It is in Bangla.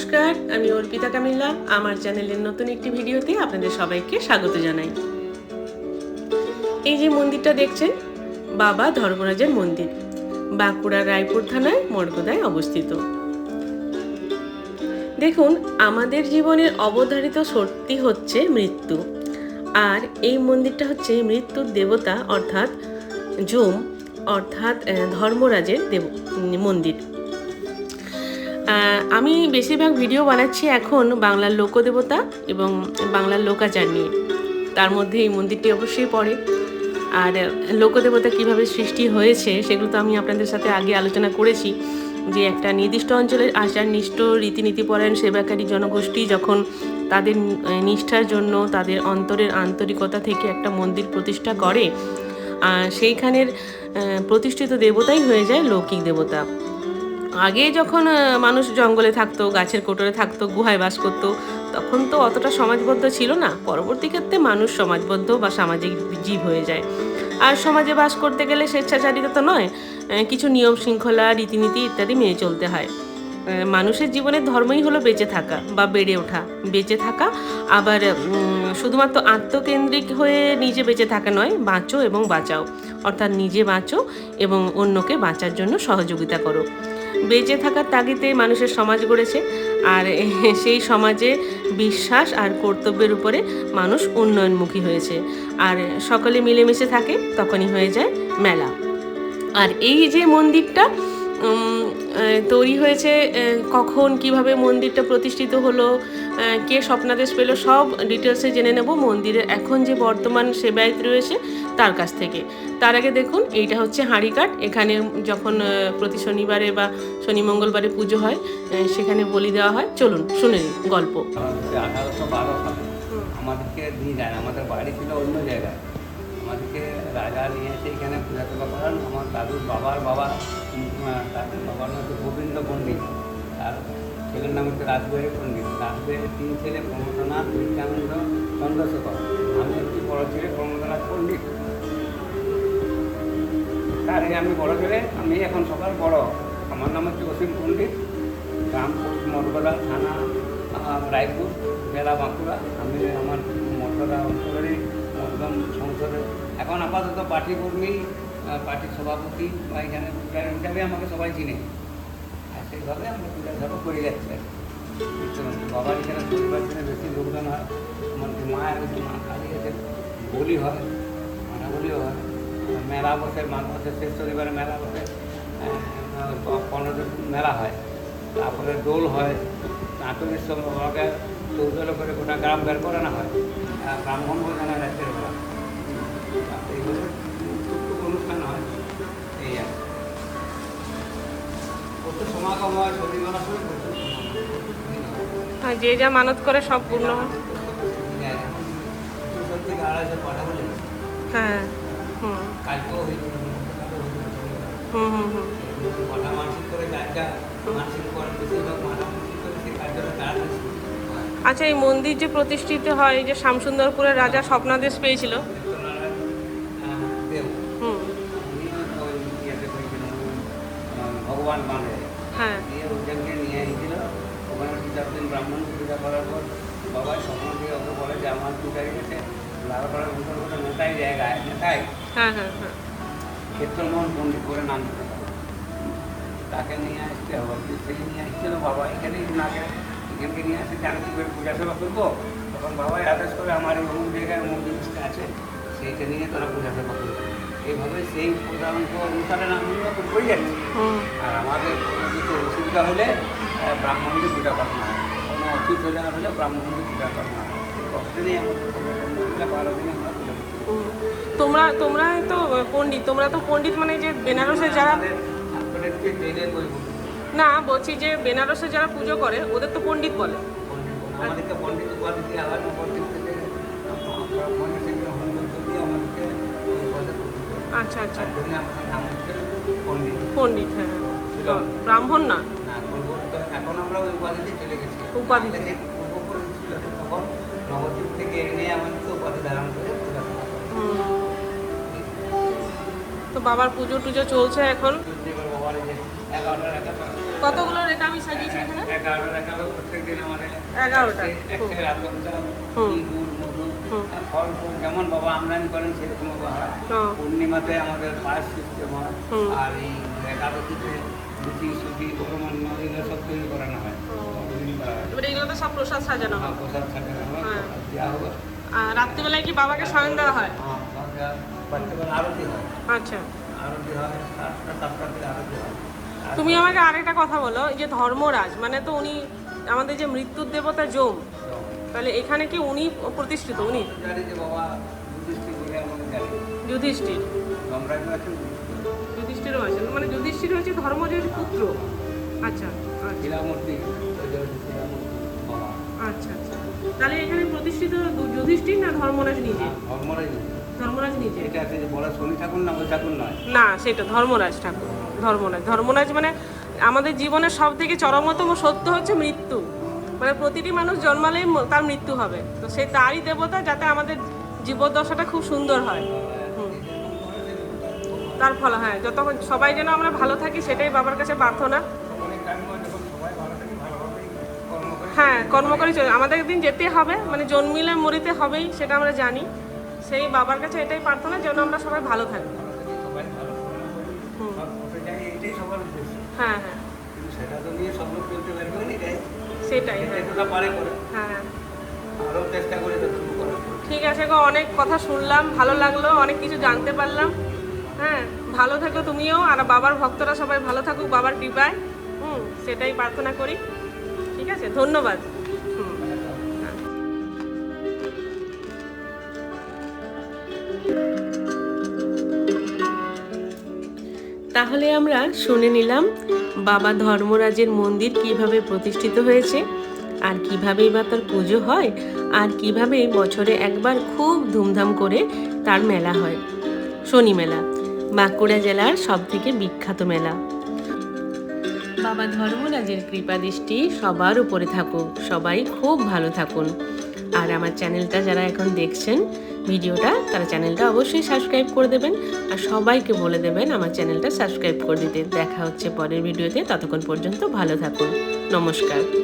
নমস্কার, আমি অর্পিতা কামিল্লা। আমার চ্যানেলের নতুন একটি ভিডিওতে আপনাদের সবাইকে স্বাগত জানাই। এই যে মন্দিরটা দেখছেন, বাবা ধর্মরাজের মন্দির বাঁকুড়ার রায়পুর থানায় মর্গদায় অবস্থিত। দেখুন, আমাদের জীবনের অবধারিত সত্যি হচ্ছে মৃত্যু। আর এই মন্দিরটা হচ্ছে মৃত্যুর দেবতা, অর্থাৎ জুম, অর্থাৎ ধর্মরাজের দেব, মন্দির। আমি বেশিরভাগ ভিডিও বানাচ্ছি এখন বাংলার লোকদেবতা এবং বাংলার লোকাচার নিয়ে। তার মধ্যে এই মন্দিরটি অবশ্যই পড়ে। আর লোকদেবতা কীভাবে সৃষ্টি হয়েছে সেগুলো তো আমি আপনাদের সাথে আগে আলোচনা করেছি, যে একটা নির্দিষ্ট অঞ্চলের আচার নিষ্ঠ রীতিনীতি পরায়ণ সেবাকারী জনগোষ্ঠী যখন তাদের নিষ্ঠার জন্য তাদের অন্তরের আন্তরিকতা থেকে একটা মন্দির প্রতিষ্ঠা করে সেইখানের প্রতিষ্ঠিত দেবতাই হয়ে যায় লৌকিক দেবতা। আগে যখন মানুষ জঙ্গলে থাকতো, গাছের কোটরে থাকতো, গুহায় বাস করতো, তখন তো অতটা সমাজবদ্ধ ছিল না। পরবর্তী ক্ষেত্রে মানুষ সমাজবদ্ধ বা সামাজিক জীব হয়ে যায়। আর সমাজে বাস করতে গেলে স্বেচ্ছাচারিতা তো নয় কিছু নিয়ম শৃঙ্খলা, রীতিনীতি ইত্যাদি মেনে চলতে হয়। মানুষের জীবনের ধর্মই হলো বেঁচে থাকা বা বেড়ে ওঠা। বেঁচে থাকা আবার শুধুমাত্র আত্মকেন্দ্রিক হয়ে নিজে বেঁচে থাকা নয়, বাঁচো এবং বাঁচাও। অর্থাৎ নিজে বাঁচো এবং অন্যকে বাঁচার জন্য সহযোগিতা করো। বেঁচে থাকার তাগিদে মানুষের সমাজ গড়েছে আর সেই সমাজে বিশ্বাস আর কর্তব্যের উপরে মানুষ উন্নয়নমুখী হয়েছে। আর সকলে মিলেমিশে থাকে, তখনই হয়ে যায় মেলা। আর এই যে মন্দিরটা তৈরি হয়েছে কখন, কীভাবে মন্দিরটা প্রতিষ্ঠিত হলো কে স্বপ্নাদেশ পেল, সব ডিটেলসে জেনে নেব। মন্দিরের এখন যে বর্তমান সেবায়ত রয়েছে তার কাছ থেকে। তার আগে দেখুন, এইটা হচ্ছে হাঁড়ি কাঠ। এখানে যখন প্রতি শনিবারে বা শনি মঙ্গলবারে পুজো হয় সেখানে বলি দেওয়া হয়। চলুন, শুনে নিন গল্প। আঠারোশো বারো সালে আমাদেরকে নিয়ে যায় আমাদের বাড়ি ছিল অন্য জায়গায়। আমাদেরকে রাজা নিয়ে এসে এখানে পূজা টুজা করান। আমার দাদুর বাবার বাবা দাদুর বাবার হচ্ছে গোবিন্দ পণ্ডিত। আর ছেলের নাম হচ্ছে রাজবিহারী পণ্ডিত। রাজবিহারীর তিন ছেলে প্রমোদনাথ নিত্যানন্দ, চন্দ্রশেখর। আমি একটি বড় ছেলে প্রমোদনাথ পণ্ডিত। তার আমি বড় ছেলে, আমি এখন সবার বড়। আমার নাম হচ্ছে অসীম পণ্ডিত। গ্রাম পোস্ট থানা রায়পুর জেলা বাঁকুড়া। আমি আমার মর্যাদা অঞ্চলেরই একদম সংসদে এখন আপাতত পার্টি কর্মী পার্টির সভাপতি বা এখানে হিসাবে আমাকে সবাই চিনে। সেইভাবে আমরা পূজা ধরো করে যাচ্ছে বাবার এখানে পরিবার দিনে বেশি লোকজন হয় আমার যে মা কালী আছে বলি হয় মানা বলিও হয় মেলা বসে, মাঘ মাসে শেষ শনিবারে মেলা বসে পনেরো মেলা হয়। তারপরে দোল হয় নাটকের সঙ্গে বাবাকে চৌদলে করে গোটা গ্রাম বের করানো হয়, আর ব্রাহ্মণ ভোজনে রাত্রের বেলা। এইভাবে অনুষ্ঠান হয়, এই আর যে যা মানত করে সব পূর্ণ হয়। হ্যাঁ, হ্যাঁ হুম। হুম হুম হুম। হয়। আচ্ছা এই মন্দির যে প্রতিষ্ঠিত হয় যে শ্যামসুন্দরপুরের রাজা স্বপ্নাদেশ পেয়েছিল হ্যাঁ। দিয়ে ওইখানকে নিয়ে এসেছিল। ওখানে দিন ব্রাহ্মণ পূজা করার পর বাবা স্বপ্ন দিয়ে ওকে বলে যে আমার পূজারি গেছে। লালপাড়ার ভিতর করে নেতাই জায়গায় নেতাই। হ্যাঁ হ্যাঁ হ্যাঁ। ক্ষেত্রমোহন পণ্ডিত করে নাম তাকে নিয়ে আসতে হবে। যে নিয়ে আসছিল বাবা। এখানেই নাকে এখানকে নিয়ে আসতে আমি কী করে পূজা সেবা করব? তখন বাবাই আদেশ করে আমার এই অমুক জায়গায় অমুক জিনিসটা আছে সেইটা নিয়ে তারা পূজা সেবা করবে। এইভাবে সেই প্রধানত অনুসারে আমি করে যাচ্ছি। আর আমাদের অসুবিধা হলে ব্রাহ্মণকে পূজা করানো হয়। কোনো অসুবিধা হলে ব্রাহ্মণকে পূজা করানো হয়। কতদিনই আমাদের বারো দিনে আমরা পূজা তোমরা তোমরা তো পণ্ডিত তোমরা তো পণ্ডিত মানে যে বেনারসে যারা না বলছি যে বেনারসে যারা পুজো করে ওদের তো পণ্ডিত বলে। আমাদেরকে পণ্ডিত উপাধি পণ্ডিত থেকে। আচ্ছা আচ্ছা। পণ্ডিত। পণ্ডিত হ্যাঁ। ব্রাহ্মণ না। এখন আমরা ওই উপাধিতে চলে গেছি। উপাধি। যে পূর্বপুরুষ ছিল তখন নবদ্বীপ থেকে এনে আমাদেরকে উপাধি ধারণ করে। তো বাবার পুজো টুজো চলছে এখন? কতগুলো রেখা আমি সাজিয়েছি এখানে? এগারোটা ফল ফুল যেমন বাবা আমদানি করেন সেরকম। পূর্ণিমাতে আমাদের পায়েস সিস্টেম হয়। আর এই গরমান্য এগুলো সব তৈরি করানো হয়। তৈরি করা এবার এগুলো তো সব প্রসাদ সাজানো হ্যাঁ, হয় প্রসাদ সাজানো হয়। দেওয়া হবে আর রাত্রিবেলায় কি বাবাকে শয়ন দেওয়া হয়? হ্যাঁ, আচ্ছা। তুমি আমাকে আরেকটা কথা বলো এই যে ধর্মরাজ মানে তো উনি আমাদের যে মৃত্যুর দেবতা যোম তাহলে এখানে কি উনি প্রতিষ্ঠিত উনি? যুধিষ্ঠির যুধিষ্ঠিরও আছেন। মানে যুধিষ্ঠির হচ্ছে ধর্মজয়ের পুত্র। আচ্ছা আচ্ছা। আচ্ছা আচ্ছা। তাহলে এখানে প্রতিষ্ঠিত যুধিষ্ঠির না ধর্মরাজ নিজে? ধর্মরাই ধর্মরাজ নিজে। এটা আছে বড় শনি ঠাকুর না ওই ঠাকুর নয়। না সেটা ধর্মরাজ ঠাকুর। ধর্মরাজ। ধর্মরাজ মানে আমাদের জীবনের সব থেকে চরমতম সত্য হচ্ছে মৃত্যু। মানে প্রতিটি মানুষ জন্মালেই তার মৃত্যু হবে। তো সেই তারই দেবতা যাতে আমাদের জীবদ্দশাটা খুব সুন্দর হয়। তার ফলে হ্যাঁ যতক্ষণ সবাই যেন আমরা ভালো থাকি সেটাই বাবার কাছে প্রার্থনা। হ্যাঁ কর্ম করে চলে আমাদের একদিন যেতে হবে মানে জন্মিলে মরিতে হবেই, সেটা আমরা জানি। সেই বাবার কাছে এটাই প্রার্থনা, যেন আমরা সবাই ভালো থাকি। হ্যাঁ হ্যাঁ। সেটাই হ্যাঁ। হ্যাঁ। ঠিক আছে গো, অনেক কথা শুনলাম, ভালো লাগল, অনেক কিছু জানতে পারলাম। হ্যাঁ ভালো থাকো তুমিও, আর বাবার ভক্তরা সবাই ভালো থাকুক, বাবার কৃপায়। হুম, সেটাই প্রার্থনা করি। ঠিক আছে, ধন্যবাদ। হ্যাঁ। তাহলে আমরা শুনে নিলাম, বাবা ধর্মরাজের মন্দির কীভাবে প্রতিষ্ঠিত হয়েছে, আর কিভাবেই বা তার পুজো হয়, আর কীভাবে বছরে একবার খুব ধুমধাম করে তার মেলা হয়। শনি মেলা। বাঁকুড়া জেলার সব থেকে বিখ্যাত মেলা। বাবা ধর্মরাজের কৃপা দৃষ্টি সবার উপরে থাকুক, সবাই খুব ভালো থাকুন। আর আমার চ্যানেলটা যারা এখন দেখছেন, ভিডিওটা, তারা চ্যানেলটা অবশ্যই সাবস্ক্রাইব করে দেবেন। আর সবাইকে বলে দেবেন আমার চ্যানেলটা সাবস্ক্রাইব করে দিতে। দেখা হচ্ছে পরের ভিডিওতে, ততক্ষণ পর্যন্ত ভালো থাকুন। নমস্কার।